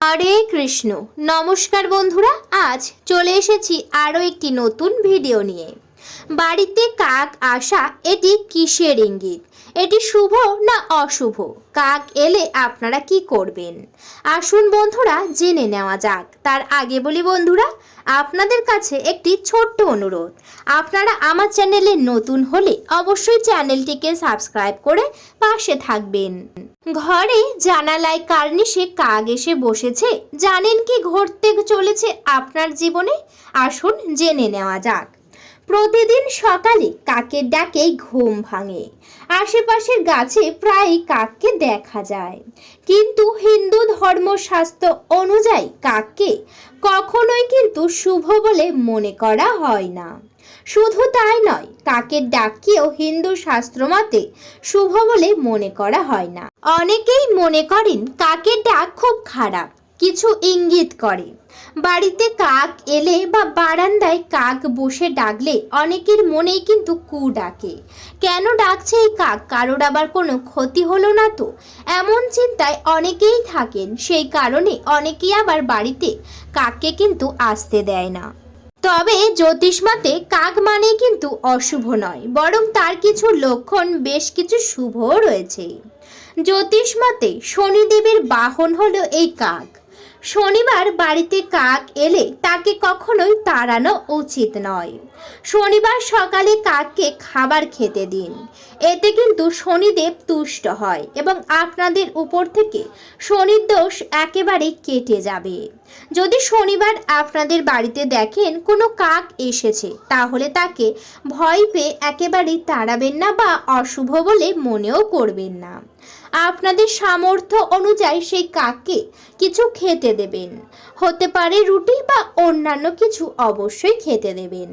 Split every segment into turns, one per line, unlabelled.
হরে কৃষ্ণ। নমস্কার বন্ধুরা, আজ চলে এসেছি আরও একটি নতুন ভিডিও নিয়ে। বাড়িতে কাক আসা এটি কিসের ইঙ্গিত? এটি শুভ না অশুভ? কাক এলে আপনারা কি করবেন? আসুন বন্ধুরা, জেনে নেওয়া যাক। তার আগে বলি বন্ধুরা, আপনাদের কাছে একটি ছোট্ট অনুরোধ। আপনারা আমার চ্যানেলে নতুন হলে অবশ্যই চ্যানেলটিকে সাবস্ক্রাইব করে পাশে থাকবেন। ঘরে জানালায় কার্নিশে কাক এসে বসেছে। জানেন কি ঘটতে চলেছে আপনার জীবনে? আসুন জেনে নেওয়া যাক। প্রতিদিন সকালে কাকের ডাকে ঘুম ভাঙে। আশেপাশের গাছে প্রায় কাককে দেখা যায়। কিন্তু হিন্দু ধর্মশাস্ত্র অনুযায়ী কাককে কখনোই কিন্তু শুভ বলে মনে করা হয় না। শুধু তাই নয়, কাকের ডাককেও হিন্দু শাস্ত্র মতে শুভ বলে মনে করা হয় না। অনেকেই মনে করেন কাকের ডাক খুব খারাপ। কিছু ইঙ্গিত করে। বাড়িতে কাক এলে বা বারান্দায় কাক বসে ডাকলে অনেকের মনেই কিন্তু কু ডাকে। কেন ডাকছে এই কাক? কারোর আবার কোনো ক্ষতি হলো না তো? এমন চিন্তায় অনেকেই থাকেন, সেই কারণে অনেকেই আবার বাড়িতে কাককে কিন্তু আসতে দেয় না। তবে জ্যোতিষমতে কাক মানে কিন্তু অশুভ নয়, বরং তার কিছু লক্ষণ, বেশ কিছু শুভও রয়েছে। জ্যোতিষমতে শনিদেবের বাহন হলো এই কাক। শনিবার বাড়িতে কাক এলে তাকে কখনোই তাড়ানো উচিত নয়। শনিবার সকালে কাককে খাবার খেতে দিন। এতে কিন্তু শনিদেব তুষ্ট হয় এবং আপনাদের উপর থেকে শনির দোষ একেবারে কেটে যাবে। যদি শনিবার আপনাদের বাড়িতে দেখেন কোনো কাক এসেছে, তাহলে তাকে ভয় পেয়ে একেবারেই তাড়াবেন না বা অশুভ বলে মনেও করবেন না। আপনাদের সামর্থ্য অনুযায়ী সেই কাককে কিছু খেতে দেবেন। হতে পারে রুটি বা অন্যান্য কিছু অবশ্যই খেতে দেবেন।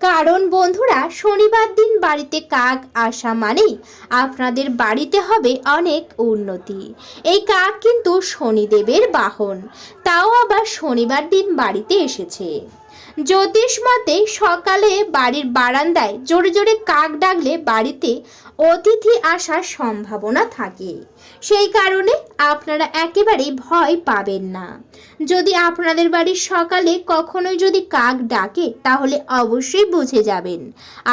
কারণ বন্ধুরা, শনিবার দিন বাড়িতে কাক আসা মানেই আপনাদের বাড়িতে হবে অনেক উন্নতি। এই কাক কিন্তু শনিদেবের বাহন। তাও আবার শনিবার দিন বাড়িতে এসেছে। জ্যোতিষ মতে সকালে বাড়ির বারান্দায় জোরে জোরে কাক ডাকলে বাড়িতে অতিথি আসার সম্ভাবনা থাকে। সেই কারণে আপনারা একেবারেই ভয় পাবেন না। যদি আপনাদের বাড়ির সকালে কখনোই যদি কাক ডাকে, তাহলে অবশ্যই বুঝে যাবেন,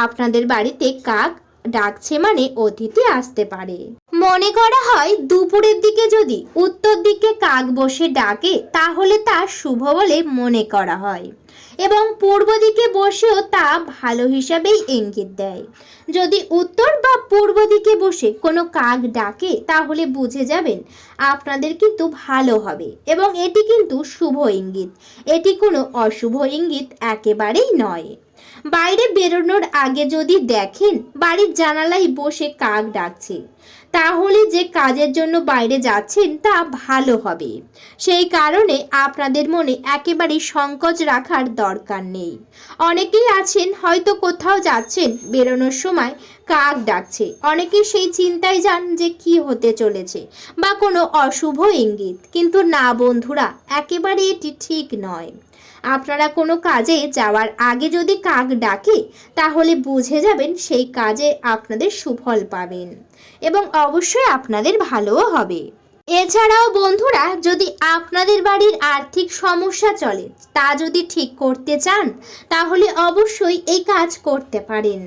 আপনাদের বাড়িতে কাক ডাকছে মানে অতিথি আসতে পারে। মনে করা হয় দুপুরের দিকে যদি উত্তর দিকে কাক বসে ডাকে, তাহলে তা শুভ বলে মনে করা হয়। এবং পূর্ব দিকে বসেও তা ভালো হিসাবেই ইঙ্গিত দেয়। যদি উত্তর বা পূর্ব দিকে বসে কোনো কাক ডাকে, তাহলে বুঝে যাবেন আপনাদের কিন্তু ভালো হবে এবং এটি কিন্তু শুভ ইঙ্গিত। এটি কোনো অশুভ ইঙ্গিত একেবারেই নয়। বাইরে বেরোনোর আগে যদি দেখেন বাড়ির জানালায় বসে কাক ডাকছে তাহলে যে কাজের জন্য বাইরে যাচ্ছেন তা ভালো হবে। সেই কারণে আপনাদের মনে একেবারে সংকোচ রাখার দরকার নেই। অনেকেই আছেন, হয়তো কোথাও যাচ্ছেন, বেরোনোর সময় কাক ডাকছে। অনেকে সেই চিন্তায় যান যে কি হতে চলেছে বা কোনো অশুভ ইঙ্গিত। কিন্তু না বন্ধুরা, একেবারে এটি ঠিক নয়। আপনারা কোনো কাজে যাওয়ার আগে যদি কাক ডাকে, তাহলে বুঝে যাবেন সেই কাজে আপনাদের সুফল পাবেন। এবং অবশ্যই আপনাদের ভালোও হবে। এছাড়াও বন্ধুরা, যদি আপনাদের বাড়ির আর্থিক সমস্যা চলে, তা যদি ঠিক করতে চান, তাহলে অবশ্যই এই কাজ করতে পারেন।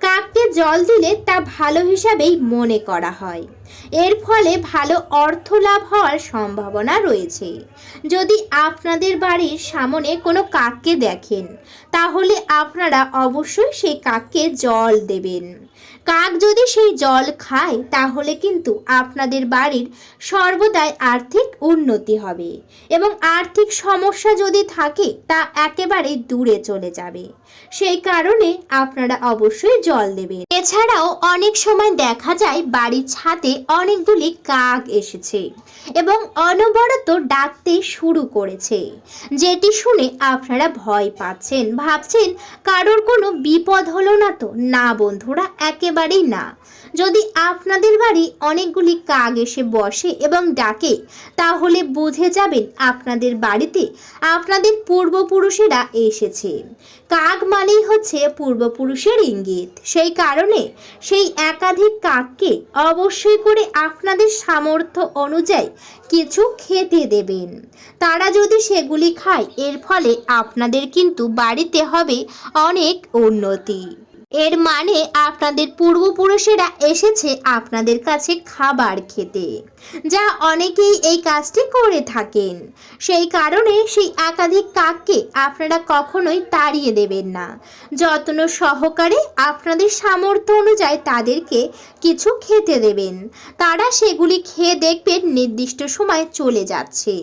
কাককে জল দিলে তা ভালো হিসাবেই মনে করা হয়। এর ফলে ভালো অর্থ লাভ হওয়ার সম্ভাবনা রয়েছে। যদি আপনাদের বাড়ির সামনে কোনো কাককে দেখেন, তাহলে আপনারা অবশ্যই সেই কাককে জল দেবেন। কাক যদি সেই জল খায়, তাহলে কিন্তু আপনাদের বাড়ির সর্বদাই আর্থিক উন্নতি হবে এবং আর্থিক সমস্যা যদি থাকে, তা একেবারে দূরে চলে যাবে। সেই কারণে আপনারা অবশ্যই জল দেবেন। এছাড়াও অনেক সময় দেখা যায় বাড়ির ছাদে অনেকগুলি কাক এসেছে এবং অনবরত ডাকতে শুরু করেছে। যেটি শুনে আপনারা ভয় পাচ্ছেন, ভাবছেন, কারোর কোনো বিপদ হলো না তো? না বন্ধুরা, একেবারে একেবারেই না। যদি আপনাদের বাড়ি অনেকগুলি কাক এসে বসে এবং ডাকে, তাহলে বুঝে যাবেন আপনাদের বাড়িতে আপনাদের পূর্বপুরুষেরা এসেছে। কাক মানেই হচ্ছে পূর্বপুরুষের ইঙ্গিত। সেই কারণে সেই একাধিক কাককে অবশ্যই করে আপনাদের সামর্থ্য অনুযায়ী কিছু খেতে দেবেন। তারা যদি সেগুলি খায়, এর ফলে আপনাদের কিন্তু বাড়িতে হবে অনেক উন্নতি। এর মানে আপনাদের পূর্বপুরুষেরা এসেছে আপনাদের কাছে খাবার খেতে, যা অনেকেই এই কাজটি করে থাকেন। সেই কারণে সেই একাধিক কাককে আপনারা কখনোই তাড়িয়ে দেবেন না। যত্ন সহকারে আপনাদের সামর্থ্য অনুযায়ী তাদেরকে কিছু খেতে দেবেন। তারা সেগুলি খেয়ে দেখবেন নির্দিষ্ট সময় চলে যাচ্ছে।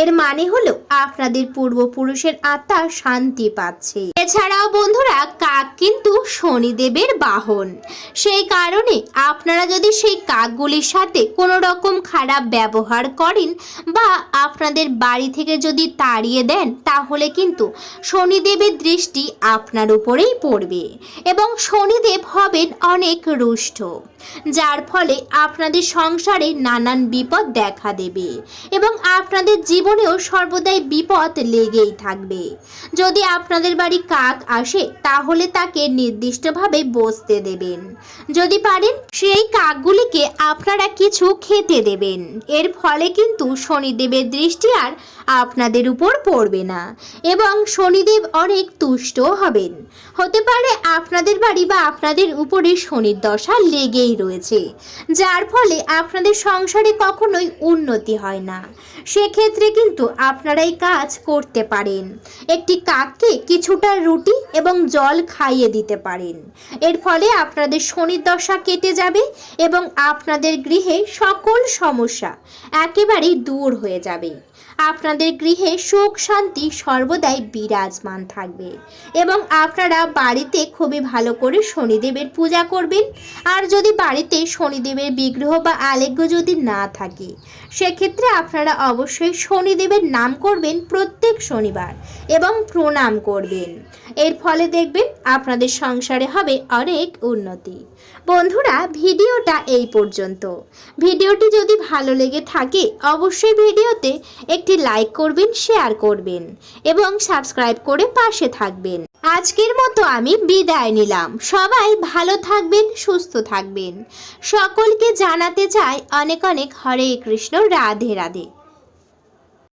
এর মানে হলো আপনাদের পূর্বপুরুষের আত্মা শান্তি পাচ্ছে। এছাড়াও বন্ধুরা, কাক কিন্তু শনিদেবের বাহন। সেই কারণে আপনারা যদি সেই কাকগুলির সাথে কোনো রকম খারাপ ব্যবহার করেন বা আপনাদের বাড়ি থেকে যদি তাড়িয়ে দেন, তাহলে কিন্তু শনিদেবের দৃষ্টি আপনার উপরেই পড়বে এবং শনিদেব হবেন অনেক রুষ্ট, যার ফলে আপনাদের সংসারে নানান বিপদ দেখা দেবে এবং আপনাদের জীবনেও সর্বদাই বিপদ লেগেই থাকবে। যদি আপনাদের বাড়ি কাক আসে, তাহলে তাকে নির্দিষ্টভাবে বসতে দেবেন। যদি পারেন, সেই কাকগুলিকে আপনারা কিছু খেতে দেবেন। এর ফলে কিন্তু শনিদেবের দৃষ্টি আর আপনাদের উপর পড়বে না। এবং শনিদেব অনেক তুষ্ট হবেন। হতে পারে আপনাদের বাড়ি বা আপনাদের উপরে শনির দশা লেগেই রয়েছে। যার ফলে আপনাদের সংসারে কখনোই উন্নতি হয় না। সেক্ষেত্রে কিন্তু আপনারাই কাজ করতে পারেন। একটি কাককে কিছুটা রুটি এবং জল খাইয়ে দিতে পারেন। এর ফলে আপনাদের শনির দশা কেটে যাবে এবং আপনাদের গৃহে সকল সমস্যা একেবারেই দূর হয়ে যাবে। আপনাদের গৃহে সুখ, শান্তি সর্বদাই বিরাজমান থাকবে। এবং আপনারা বাড়িতে খুবই ভালো করে শনিদেবের পূজা করবেন। আর যদি বাড়িতে শনিদেবের বিগ্রহ বা আলেখ্য যদি না থাকে, সেক্ষেত্রে আপনারা অবশ্যই শনিদেবের নাম করবেন প্রত্যেক শনিবার এবং প্রণাম করবেন। এর ফলে দেখবেন আপনাদের সংসারে হবে অনেক উন্নতি। বন্ধুরা, ভিডিওটা এই পর্যন্ত। ভিডিওটি যদি ভালো লেগে থাকে, অবশ্যই ভিডিওতে একটি লাইক করবেন, শেয়ার করবেন এবং সাবস্ক্রাইব করে পাশে থাকবেন। আজকের মতো আমি বিদায় নিলাম। সবাই ভালো থাকবেন, সুস্থ থাকবেন। সকলকে জানাতে চাই অনেক অনেক হরে কৃষ্ণ, রাধে রাধে।